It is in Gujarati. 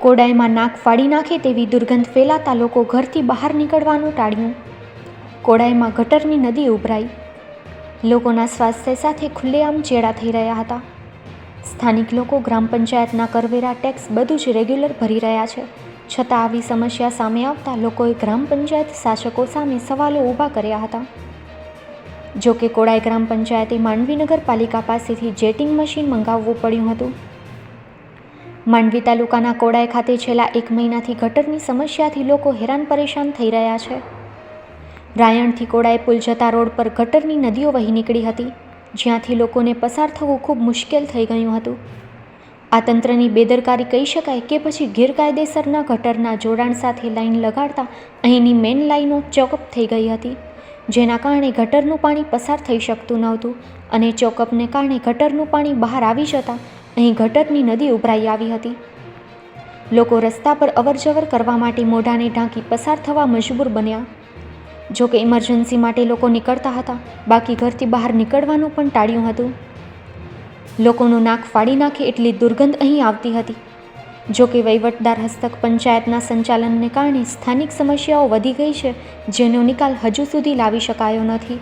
કોડાઈમાં નાક ફાડી નાખે તેવી દુર્ગંધ ફેલાતા લોકો ઘરથી બહાર નીકળવાનું ટાળ્યું. કોડાઈમાં ગટરની નદી ઉભરાઈ. લોકોના સ્વાસ્થ્ય સાથે ખુલ્લેઆમ ચેડા થઈ રહ્યા હતા. સ્થાનિક લોકો ગ્રામ પંચાયતના કરવેરા ટેક્સ બધું જ રેગ્યુલર ભરી રહ્યા છે. છતાં આવી સમસ્યા સામે આવતા લોકોએ ગ્રામ પંચાયત શાસકો સામે સવાલો ઊભા કર્યા હતા. જો કે કોડાઈ ગ્રામ પંચાયતે માંડવી નગરપાલિકા પાસેથી જેટિંગ મશીન મંગાવવું પડ્યું હતું. માંડવી તાલુકાના કોડાઈ ખાતે છેલ્લા એક મહિનાથી ગટરની સમસ્યાથી લોકો હેરાન પરેશાન થઈ રહ્યા છે. રાયણથી કોડાઈ પુલ જતા રોડ પર ગટરની નદીઓ વહી નીકળી હતી, જ્યાંથી લોકોને પસાર થવું ખૂબ મુશ્કેલ થઈ ગયું હતું. આ તંત્રની બેદરકારી કહી શકાય કે પછી ગેરકાયદેસરના ગટરના જોડાણ સાથે લાઇન લગાડતા અહીંની મેઇન લાઈનો ચોકઅપ થઈ ગઈ હતી, જેના કારણે ગટરનું પાણી પસાર થઈ શકતું નહોતું અને ચોકઅપને કારણે ગટરનું પાણી બહાર આવી જતાં અહીં ઘટકની નદી ઉભરાઈ આવી હતી. લોકો રસ્તા પર અવરજવર કરવા માટે મોઢાને ઢાંકી પસાર થવા મજબૂર બન્યા. જો કે ઇમરજન્સી માટે લોકો નીકળતા હતા, બાકી ઘરથી બહાર નીકળવાનું પણ ટાળ્યું હતું. લોકોનું નાક ફાડી નાખે એટલી દુર્ગંધ અહીં આવતી હતી. જો કે વહીવટદાર હસ્તક પંચાયતના સંચાલનને કારણે સ્થાનિક સમસ્યાઓ વધી ગઈ છે, જેનો નિકાલ હજુ સુધી લાવી શકાયો નથી.